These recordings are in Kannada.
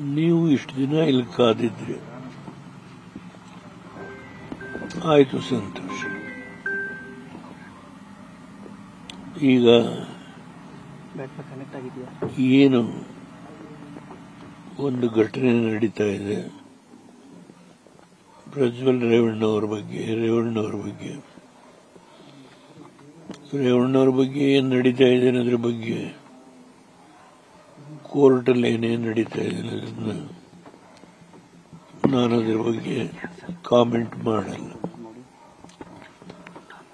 ನೀವು ಇಷ್ಟು ದಿನ ಇಲ್ಲಿ ಕಾದಿದ್ರಿ. ಆಯ್ತು ಸಂತೋಷ. ಈಗ ಕನೆಕ್ಟ್ ಆಗಿದೆಯಾ? ಏನು ಒಂದು ಘಟನೆ ನಡೀತಾ ಇದೆ. ಪ್ರಜ್ವಲ್ ರೇವಣ್ಣವ್ರ ಬಗ್ಗೆ ರೇವಣ್ಣವ್ರ ಬಗ್ಗೆ. ರೇವಣ್ಣವ್ರ ಬಗ್ಗೆ ಏನು ನಡೀತಾ ಇದೆ ಅನ್ನೋದ್ರ ಬಗ್ಗೆ ಕೋರ್ಟಲ್ಲಿ ಏನೇನು ನಡೀತಾ ಇದೆ ನಾನು ಅದರ ಬಗ್ಗೆ ಕಾಮೆಂಟ್ ಮಾಡಲ್ಲ.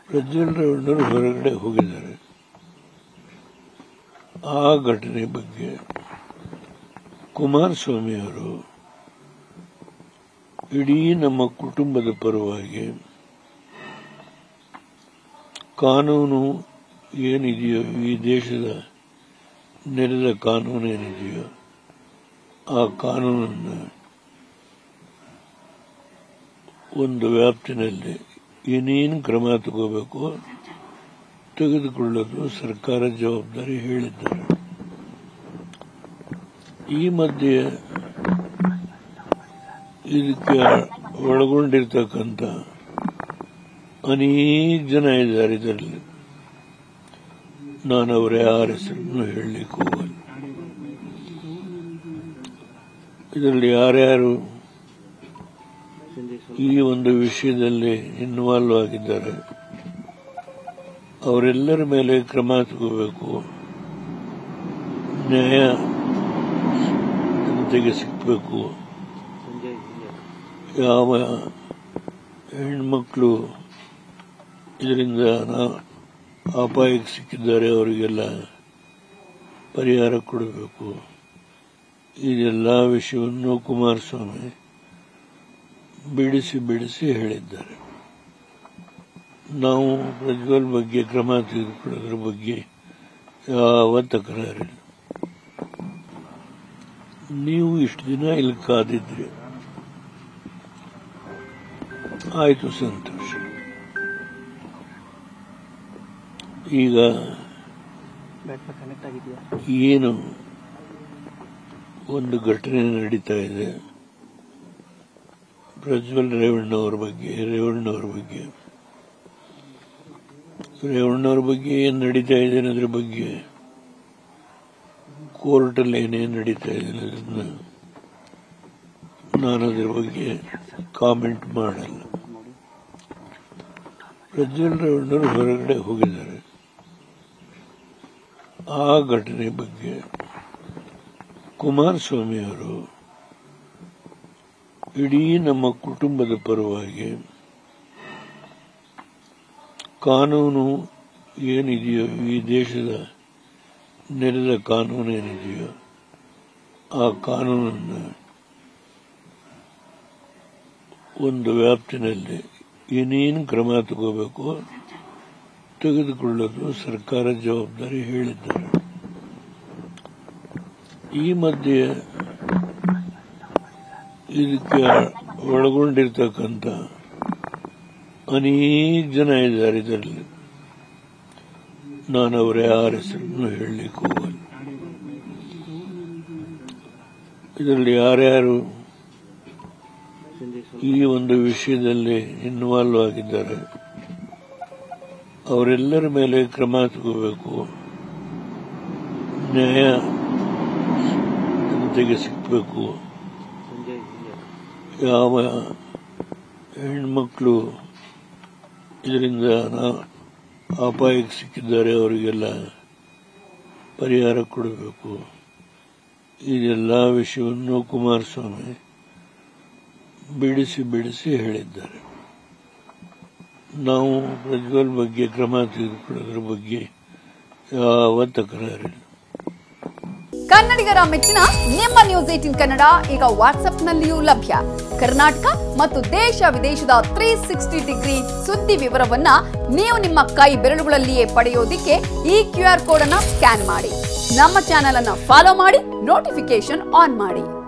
ಪ್ರಜ್ವಲ್ ರೇವಣ್ಣವರು ಹೊರಗಡೆ ಹೋಗಿದ್ದಾರೆ. ಆ ಘಟನೆ ಬಗ್ಗೆ ಕುಮಾರಸ್ವಾಮಿ ಅವರು ಇಡೀ ನಮ್ಮ ಕುಟುಂಬದ ಪರವಾಗಿ ಕಾನೂನು ಏನಿದೆಯೋ ಈ ದೇಶದ ನೆಲದ ಕಾನೂನು ಏನಿದೆಯೋ ಆ ಕಾನೂನನ್ನು ಒಂದು ವ್ಯಾಪ್ತಿನಲ್ಲಿ ಏನೇನು ಕ್ರಮ ತಗೋಬೇಕು ತೆಗೆದುಕೊಳ್ಳೋದು ಸರ್ಕಾರ ಜವಾಬ್ದಾರಿ ಹೇಳಿದ್ದಾರೆ. ಈ ಮಧ್ಯೆ ಇದಕ್ಕೆ ಒಳಗೊಂಡಿರ್ತಕ್ಕಂಥ ಅನೇಕ ಜನ ಇದ್ದಾರೆ ಇದರಲ್ಲಿ. ನಾನು ಅವರ ಯಾರ ಹೆಸರನ್ನು ಹೇಳಲಿಕ್ಕೆ ಹೋಗಲ್ಲ ಇದರಲ್ಲಿ ಯಾರ್ಯಾರು ಈ ಒಂದು ವಿಷಯದಲ್ಲಿ ಇನ್ವಾಲ್ವ್ ಆಗಿದ್ದಾರೆ, ಅವರೆಲ್ಲರ ಮೇಲೆ ಕ್ರಮ ತಗೋಬೇಕು. ನ್ಯಾಯ ಜನತೆಗೆ ಸಿಕ್ಕಬೇಕು ಯಾವ ಹೆಣ್ಮಕ್ಳು ಇದರಿಂದ ಅಪಾಯಕ್ಕೆ ಸಿಕ್ಕಿದ್ದಾರೆ ಅವರಿಗೆಲ್ಲ ಪರಿಹಾರ ಕೊಡಬೇಕು. ಇದೆಲ್ಲ ವಿಷಯವನ್ನು ಕುಮಾರಸ್ವಾಮಿ ಬಿಡಿಸಿ ಬಿಡಿಸಿ ಹೇಳಿದ್ದಾರೆ. ನಾವು ಪ್ರಜ್ವಲ್ ಬಗ್ಗೆ, ಕ್ರಮ ತೆಗೆದುಕೊಳ್ಳೋದ್ರ ಬಗ್ಗೆ ಯಾವ ತಕರಾರಿಲ್ಲ. ನೀವು ಇಷ್ಟು ದಿನ ಇಲ್ಲಿ ಕಾದಿದ್ರಿ. ಆಯಿತು ಸಂತೋಷ ಈಗ ಏನು ಒಂದು ಘಟನೆ ನಡೀತಾ ಇದೆ. ಪ್ರಜ್ವಲ್ ರೇವಣ್ಣವ್ರ ಬಗ್ಗೆ ರೇವಣ್ಣವ್ರ ಬಗ್ಗೆ. ರೇವಣ್ಣವ್ರ ಬಗ್ಗೆ ಏನ್ ನಡೀತಾ ಇದೆ ಅನ್ನೋದ್ರ ಬಗ್ಗೆ ಕೋರ್ಟಲ್ಲಿ ಏನೇನು ನಡೀತಾ ಇದೆ ಅನ್ನೋದನ್ನ ನಾನು ಅದ್ರ ಬಗ್ಗೆ ಕಾಮೆಂಟ್ ಮಾಡಲ್ಲ. ಪ್ರಜ್ವಲ್ ರೇವಣ್ಣವರು ಹೊರಗಡೆ ಹೋಗಿದ್ದಾರೆ. ಆ ಘಟನೆ ಬಗ್ಗೆ ಕುಮಾರಸ್ವಾಮಿ ಅವರು ಇಡೀ ನಮ್ಮ ಕುಟುಂಬದ ಪರವಾಗಿ ಕಾನೂನು ಏನಿದೆಯೋ, ಈ ದೇಶದ ನೆರೆದ ಕಾನೂನು ಏನಿದೆಯೋ, ಆ ಕಾನೂನನ್ನು ಒಂದು ವ್ಯಾಪ್ತಿನಲ್ಲಿ ಏನೇನು ಕ್ರಮ ತಗೋಬೇಕು ತೆಗೆದುಕೊಳ್ಳಲು ಸರ್ಕಾರ ಜವಾಬ್ದಾರಿ ಹೇಳಿದ್ದಾರೆ. ಈ ಮಧ್ಯೆ ಇದಕ್ಕೆ ಒಳಗೊಂಡಿರ್ತಕ್ಕಂಥ ಅನೇಕ ಜನ ಇದ್ದಾರೆ ಇದರಲ್ಲಿ. ನಾನು ಅವರ ಯಾರ ಹೆಸರನ್ನು ಹೇಳಲಿಕ್ಕೆ ಹೋಗಲ್ಲ. ಇದರಲ್ಲಿ ಯಾರ್ಯಾರು ಈ ಒಂದು ವಿಷಯದಲ್ಲಿ ಇನ್ವಾಲ್ವ್ ಆಗಿದ್ದಾರೆ? ಅವರೆಲ್ಲರ ಮೇಲೆ ಕ್ರಮ ತಗೋಬೇಕು. ನ್ಯಾಯ ಜನತೆಗೆ ಸಿಕ್ಕಬೇಕು ಯಾವ ಹೆಣ್ಮಕ್ಳು ಇದರಿಂದ ಅಪಾಯಕ್ಕೆ ಸಿಕ್ಕಿದ್ದಾರೆ ಅವರಿಗೆಲ್ಲ ಪರಿಹಾರ ಕೊಡಬೇಕು. ಇದೆಲ್ಲ ವಿಷಯವನ್ನು ಕುಮಾರಸ್ವಾಮಿ ಬಿಡಿಸಿ ಬಿಡಿಸಿ ಹೇಳಿದ್ದಾರೆ. ನಾವು ಪ್ರಜ್ವಲ್ ಬಗ್ಗೆ ಕ್ರಮ ತೆಗೆದುಕೊಳ್ಳೋದ್ರ ಬಗ್ಗೆ ಯಾವ ಕನ್ನಡಿಗರ ಮೆಚ್ಚಿನ ನಿಮ್ಮ ನ್ಯೂಸ್ ಏಟಿನ್ ಕನ್ನಡ ಈಗ ವಾಟ್ಸ್ಆಪ್ನಲ್ಲಿಯೂ ಲಭ್ಯ. ಕರ್ನಾಟಕ ಮತ್ತು ದೇಶ ವಿದೇಶದ ತ್ರೀ ಸಿಕ್ಸ್ಟಿ ಡಿಗ್ರಿ ಸುದ್ದಿ ವಿವರವನ್ನ ನೀವು ನಿಮ್ಮ ಕೈ ಬೆರಳುಗಳಲ್ಲಿಯೇ ಪಡೆಯೋದಿಕ್ಕೆ ಈ ಕ್ಯೂ ಆರ್ ಕೋಡ್ ಅನ್ನ ಸ್ಕ್ಯಾನ್ ಮಾಡಿ. ನಮ್ಮ ಚಾನೆಲ್ ಅನ್ನ ಫಾಲೋ ಮಾಡಿ ನೋಟಿಫಿಕೇಶನ್ ಆನ್ ಮಾಡಿ.